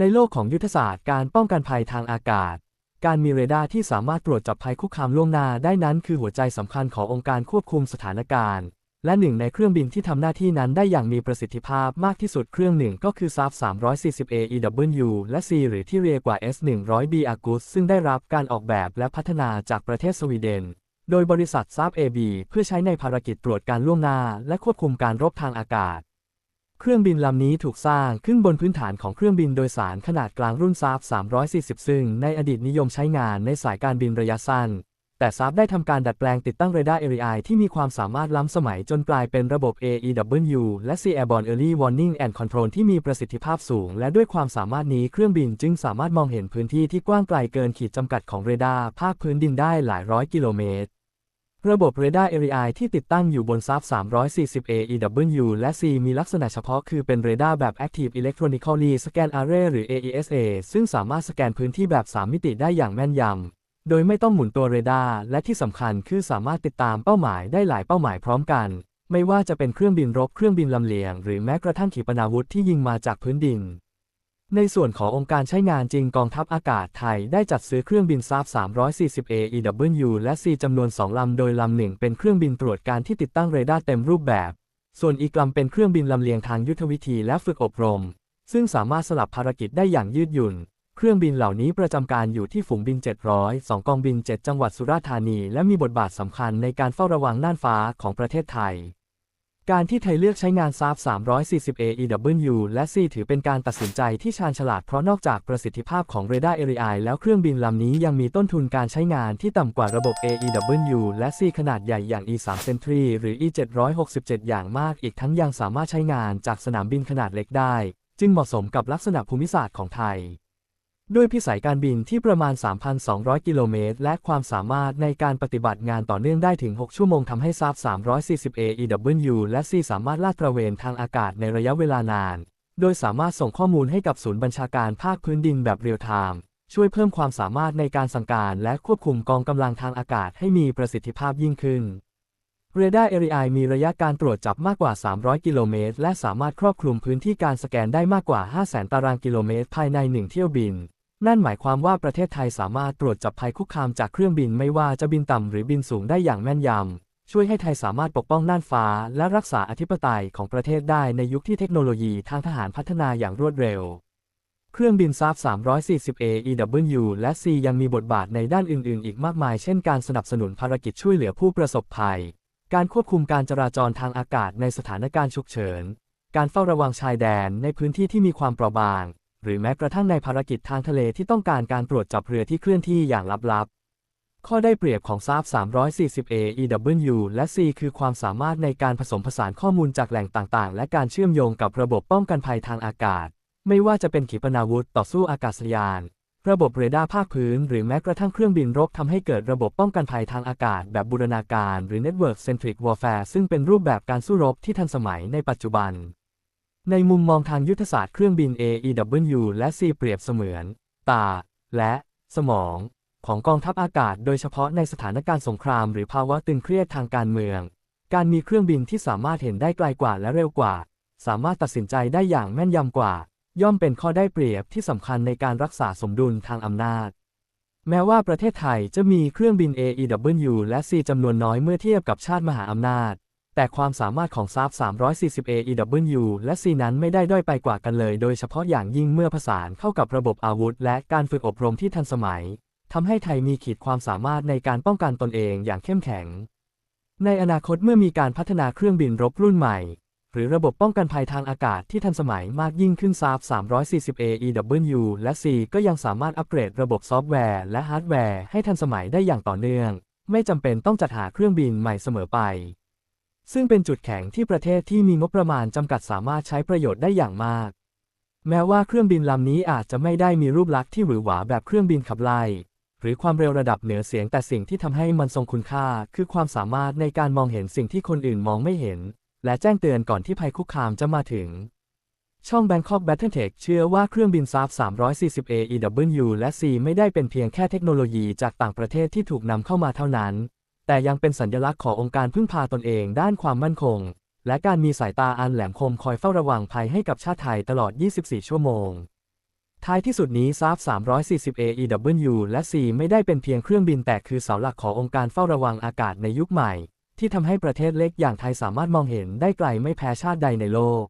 ในโลกของยุทธศาสตร์การป้องกันภัยทางอากาศ การมีเรดาร์ที่สามารถตรวจจับภัยคุกคามล่วงหน้าได้นั้นคือหัวใจสำคัญขององค์การควบคุมสถานการณ์ และหนึ่งในเครื่องบินที่ทำหน้าที่นั้นได้อย่างมีประสิทธิภาพมากที่สุดเครื่องหนึ่งก็คือ SAF 340 AEW และ C หรือที่เรียกว่า S 100 B Argus ซึ่งได้รับการออกแบบและพัฒนาจากประเทศสวีเดน โดยบริษัท SAF AB เพื่อใช้ในภารกิจตรวจการล่วงหน้า และควบคุมการรบทางอากาศ เครื่องบินลำนี้ถูกสร้างขึ้นบนพื้นฐานของเครื่องบินโดยสารขนาดกลางรุ่น SAF 340 ซึ่งในอดีตนิยมใช้งานในสายการบินระยะสั้น แต่ซาฟได้ทำการดัดแปลงติดตั้งเรดาร์ AEI ที่มีความสามารถล้ำสมัยจนกลายเป็นระบบ AEW และ C Airborne Early Warning and Control ที่มีประสิทธิภาพสูง และด้วยความสามารถนี้เครื่องบินจึงสามารถมองเห็นพื้นที่ที่กว้างไกลเกินขีดจำกัดของเรดาร์ภาคพื้นดินได้หลายร้อยกิโลเมตร ระบบเรดาร์ AEI ที่ติดตั้งอยู่บนซับ 340 AEW และ C มีลักษณะเฉพาะคือเป็นเรดาร์แบบ Active Electronically Scan Array หรือ AESA ซึ่งสามารถสแกนพื้นที่แบบ 3 มิติได้อย่างแม่นยำ โดยไม่ต้องหมุนตัวเรดาร์ และที่สำคัญคือสามารถติดตามเป้าหมายได้หลายเป้าหมายพร้อมกัน ไม่ว่าจะเป็นเครื่องบินรบ เครื่องบินลำเลียง หรือแม้กระทั่งขีปนาวุธที่ยิงมาจากพื้นดิน ในส่วนขององค์การใช้งานจริงกองทัพอากาศไทยได้จัดซื้อเครื่องบินซาฟ340 AEW และ C จำนวน 2 ลำ โดยลำหนึ่งเป็นเครื่องบินตรวจการที่ติดตั้งเรดาร์เต็มรูปแบบ ส่วนอีกลำเป็นเครื่องบินลำเลียงทางยุทธวิธีและฝึกอบรม ซึ่งสามารถสลับภารกิจได้อย่างยืดหยุ่น เครื่องบินเหล่านี้ประจำการอยู่ที่ฝูงบิน 700 2 กองบิน 7 จังหวัดสุราษฎร์ธานี และมีบทบาทสำคัญในการเฝ้าระวังน่านฟ้าของประเทศไทย การที่ไทยเลือกใช้งานซาฟ340 AEW และ C ถือเป็นการตัดสินใจที่ชาญฉลาดเพราะนอกจากประสิทธิภาพของเรดาร์ AEI แล้วเครื่องบินลำนี้ยังมีต้นทุนการใช้งานที่ต่ำกว่าระบบ AEW และ C ขนาดใหญ่อย่าง E3 Sentry หรือ E767 อย่างมากอีกทั้งยังสามารถใช้งานจากสนามบินขนาดเล็กได้ จึงเหมาะสมกับลักษณะภูมิศาสตร์ของไทย ด้วยพิสัยการบินที่ประมาณ 3,200 กิโลเมตร และความสามารถในการปฏิบัติงานต่อเนื่องได้ถึง 6 ชั่วโมงทำให้ซาฟ340 AEW และ C สามารถลาดตระเวนทางอากาศในระยะเวลานาน โดยสามารถส่งข้อมูลให้กับศูนย์บัญชาการภาคพื้นดินแบบเรียลไทม์ ช่วยเพิ่มความสามารถในการสั่งการและควบคุมกองกำลังทางอากาศให้มีประสิทธิภาพยิ่งขึ้นเรดาร์ AEI มีระยะการตรวจจับมากกว่า 300 กิโลเมตร และสามารถครอบคลุมพื้นที่การสแกนได้มากกว่า 500,000 ตารางกิโลเมตร ภายในหนึ่งเที่ยวบิน นั่นหมายความว่าประเทศไทยสามารถตรวจจับภัยคุกคามจากเครื่องบินไม่ว่าจะบินต่ำหรือบินสูงได้อย่างแม่นยำ ช่วยให้ไทยสามารถปกป้องน่านฟ้า และรักษาอธิปไตยของประเทศได้ในยุคที่เทคโนโลยีทางทหารพัฒนาอย่างรวดเร็ว เครื่องบินซาฟ 340 AEW และ C ยังมีบทบาทในด้านอื่น ๆ อีกมากมาย เช่นการสนับสนุนภารกิจช่วยเหลือผู้ประสบภัย การควบคุมการจราจรทางอากาศในสถานการณ์ฉุกเฉิน การเฝ้าระวังชายแดนในพื้นที่ที่มีความเปราะบาง หรือแม้กระทั่งในภารกิจทางทะเลที่ต้องการการตรวจจับเรือที่เคลื่อนที่อย่างลับๆ ข้อได้เปรียบของซาฟ 340 AEW และ C คือความสามารถในการผสมผสานข้อมูลจากแหล่งต่างๆ และการเชื่อมโยงกับระบบป้องกันภัยทางอากาศ ไม่ว่าจะเป็นขีปนาวุธต่อสู้อากาศยาน ระบบเรดาร์ภาคพื้น หรือแม้กระทั่งเครื่องบินรบทำให้เกิดระบบป้องกันภัยทางอากาศ แบบบูรณาการ หรือ Network Centric Warfare ซึ่งเป็นรูปแบบการสู้รบที่ทันสมัยในปัจจุบัน ในมุมมองทางยุทธศาสตร์เครื่องบิน AEW และ C เปรียบเสมือน ตา และสมอง ของกองทัพอากาศ โดยเฉพาะในสถานการณ์สงคราม หรือภาวะตึงเครียดทางการเมือง การมีเครื่องบินที่สามารถเห็นได้ไกลกว่าและเร็วกว่า สามารถตัดสินใจได้อย่างแม่นยำกว่า ย่อมเป็นข้อได้เปรียบที่สำคัญในการรักษาสมดุลทางอำนาจ แม้ว่าประเทศไทยจะมีเครื่องบิน AEW และ C จำนวนน้อยเมื่อเทียบกับชาติมหาอำนาจ แต่ความสามารถของซาฟ 340 AEW และ C นั้นไม่ได้ด้อยไปกว่ากันเลย โดยเฉพาะอย่างยิ่งเมื่อผสานเข้ากับระบบอาวุธ และการฝึกอบรมที่ทันสมัยทำให้ไทยมีขีดความสามารถในการป้องกันตนเองอย่างเข้มแข็ง ในอนาคตเมื่อมีการพัฒนาเครื่องบินรบรุ่นใหม่ หรือระบบป้องกันภัยทางอากาศที่ทันสมัยมากยิ่งขึ้นซาฟ 340 AEW และ C ก็ยังสามารถอัปเกรดระบบซอฟต์แวร์และฮาร์ดแวร์ให้ทันสมัยได้อย่างต่อเนื่อง ไม่จำเป็นต้องจัดหาเครื่องบินใหม่เสมอไป ซึ่งเป็นจุดแข็งที่ประเทศที่มีงบประมาณจำกัดสามารถใช้ประโยชน์ได้อย่างมาก แม้ว่าเครื่องบินลำนี้อาจจะไม่ได้มีรูปลักษณ์ที่หวือหวาแบบเครื่องบินขับไล่หรือความเร็วระดับเหนือเสียงแต่สิ่งที่ทำให้มันทรงคุณค่า คือความสามารถในการมองเห็นสิ่งที่คนอื่นมองไม่เห็น และแจ้งเตือนก่อนที่ภัยคุกคามจะมาถึง ช่อง Bangkok Battletech เชื่อว่าเครื่องบินซาฟ340 AEW และ C ไม่ได้เป็นเพียงแค่เทคโนโลยีจากต่างประเทศที่ถูกนำเข้ามาเท่านั้น แต่ยังเป็นสัญลักษณ์ขององค์การพึ่งพาตนเองด้านความมั่นคง และการมีสายตาอันแหลมคมคอยเฝ้าระวังภัยให้กับชาติไทยตลอด 24 ชั่วโมง ท้ายที่สุดนี้ซาฟ 340 AEW และ C ไม่ได้เป็นเพียงเครื่องบินแต่คือเสาหลักขององค์การเฝ้าระวังอากาศในยุคใหม่ ที่ทำให้ประเทศเล็กอย่างไทยสามารถมองเห็นได้ไกลไม่แพ้ชาติใดในโลก